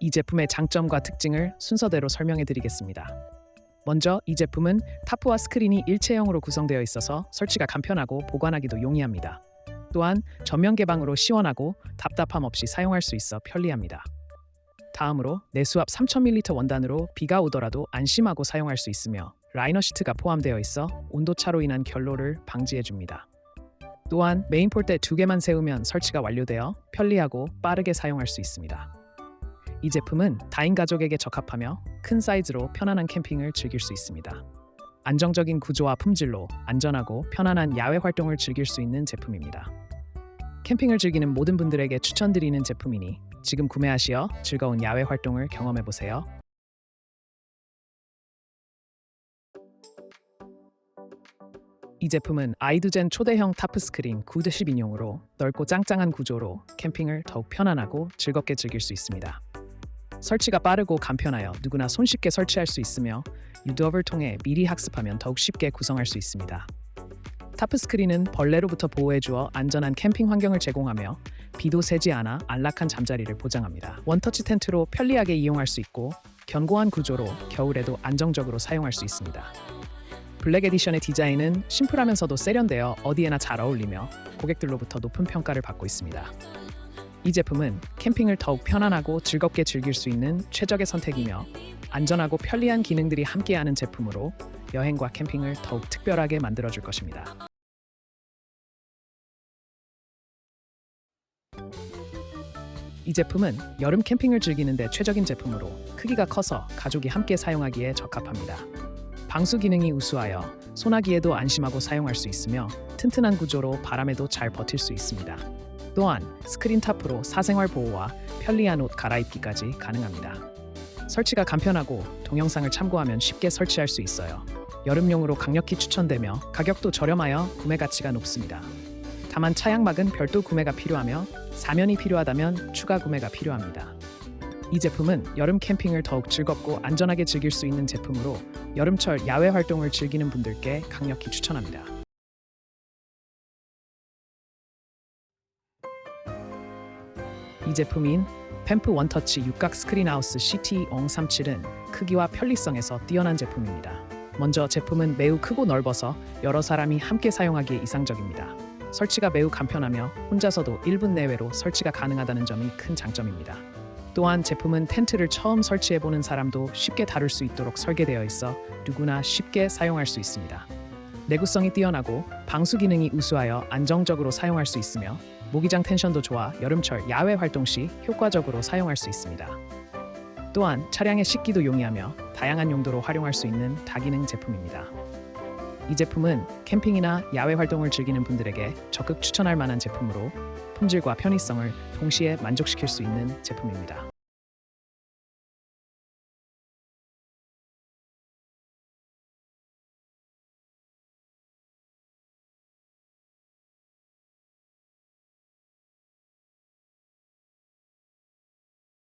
이 제품의 장점과 특징을 순서대로 설명해 드리겠습니다. 먼저 이 제품은 타프와 스크린이 일체형으로 구성되어 있어서 설치가 간편하고 보관하기도 용이합니다. 또한 전면 개방으로 시원하고 답답함 없이 사용할 수 있어 편리합니다. 다음으로 내수압 3000ml 원단으로 비가 오더라도 안심하고 사용할 수 있으며 라이너 시트가 포함되어 있어 온도차로 인한 결로를 방지해 줍니다. 또한 메인 폴대 두 개만 세우면 설치가 완료되어 편리하고 빠르게 사용할 수 있습니다. 이 제품은 다인 가족에게 적합하며 큰 사이즈로 편안한 캠핑을 즐길 수 있습니다. 안정적인 구조와 품질로 안전하고 편안한 야외 활동을 즐길 수 있는 제품입니다. 캠핑을 즐기는 모든 분들에게 추천드리는 제품이니 지금 구매하시어 즐거운 야외 활동을 경험해 보세요. 이 제품은 아이두젠 초대형 타프 스크린 9-10인용으로 넓고 짱짱한 구조로 캠핑을 더욱 편안하고 즐겁게 즐길 수 있습니다. 설치가 빠르고 간편하여 누구나 손쉽게 설치할 수 있으며 유튜브를 통해 미리 학습하면 더욱 쉽게 구성할 수 있습니다. 타프 스크린은 벌레로부터 보호해 주어 안전한 캠핑 환경을 제공하며 비도 새지 않아 안락한 잠자리를 보장합니다. 원터치 텐트로 편리하게 이용할 수 있고 견고한 구조로 겨울에도 안정적으로 사용할 수 있습니다. 블랙 에디션의 디자인은 심플하면서도 세련되어 어디에나 잘 어울리며 고객들로부터 높은 평가를 받고 있습니다. 이 제품은 캠핑을 더욱 편안하고 즐겁게 즐길 수 있는 최적의 선택이며 안전하고 편리한 기능들이 함께하는 제품으로 여행과 캠핑을 더욱 특별하게 만들어줄 것입니다. 이 제품은 여름 캠핑을 즐기는데 최적인 제품으로 크기가 커서 가족이 함께 사용하기에 적합합니다. 방수 기능이 우수하여 소나기에도 안심하고 사용할 수 있으며 튼튼한 구조로 바람에도 잘 버틸 수 있습니다. 또한 스크린 탑으로 사생활 보호와 편리한 옷 갈아입기까지 가능합니다. 설치가 간편하고 동영상을 참고하면 쉽게 설치할 수 있어요. 여름용으로 강력히 추천되며 가격도 저렴하여 구매 가치가 높습니다. 다만 차양막은 별도 구매가 필요하며 사면이 필요하다면 추가 구매가 필요합니다. 이 제품은 여름 캠핑을 더욱 즐겁고 안전하게 즐길 수 있는 제품으로 여름철 야외 활동을 즐기는 분들께 강력히 추천합니다. 이 제품인 펜프 원터치 육각 스크린하우스 CT037은 크기와 편리성에서 뛰어난 제품입니다. 먼저 제품은 매우 크고 넓어서 여러 사람이 함께 사용하기에 이상적입니다. 설치가 매우 간편하며 혼자서도 1분 내외로 설치가 가능하다는 점이 큰 장점입니다. 또한 제품은 텐트를 처음 설치해보는 사람도 쉽게 다룰 수 있도록 설계되어 있어 누구나 쉽게 사용할 수 있습니다. 내구성이 뛰어나고 방수 기능이 우수하여 안정적으로 사용할 수 있으며 모기장 텐션도 좋아 여름철 야외 활동 시 효과적으로 사용할 수 있습니다. 또한 차량의 씻기도 용이하며 다양한 용도로 활용할 수 있는 다기능 제품입니다. 이 제품은 캠핑이나 야외 활동을 즐기는 분들에게 적극 추천할 만한 제품으로 품질과 편의성을 동시에 만족시킬 수 있는 제품입니다.